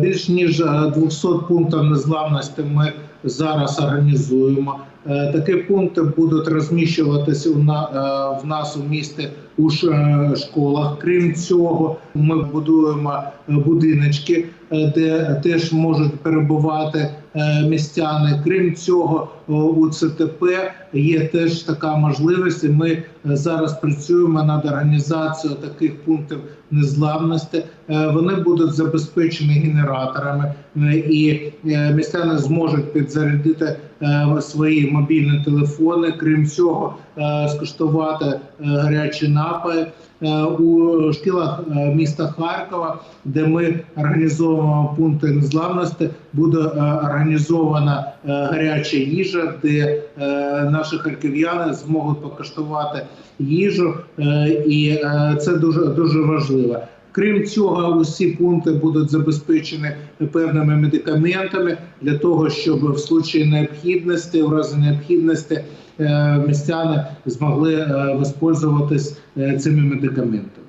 Більш ніж е, 200 пунктів незламності ми зараз організуємо. Е, Такі пункти будуть розміщуватися е, в нас у місті у е, школах. Крім цього, ми будуємо е, будиночки, е, де теж можуть перебувати е, містяни. Крім цього, у ЦТП є теж така можливість. і Ми е, зараз працюємо над організацією таких пунктів незламності. Е, Вони будуть забезпечені генераторами, е, і е, містяни зможуть підзарядити е, свої мобільні телефони. Крім цього, е, скуштувати е, гарячі напої. Е, У шкілах е, міста Харкова, де ми організовуємо пункти незламності, буде е, організована е, гаряча їжа, де е, наші харків'яни зможуть покуштувати їжу, е, і е, це дуже дуже важливо. Крім цього, усі пункти будуть забезпечені певними медикаментами для того, щоб в случаї необхідності, в разі необхідності, е, містяни змогли використовуватись воспользуватись е, цими медикаментами.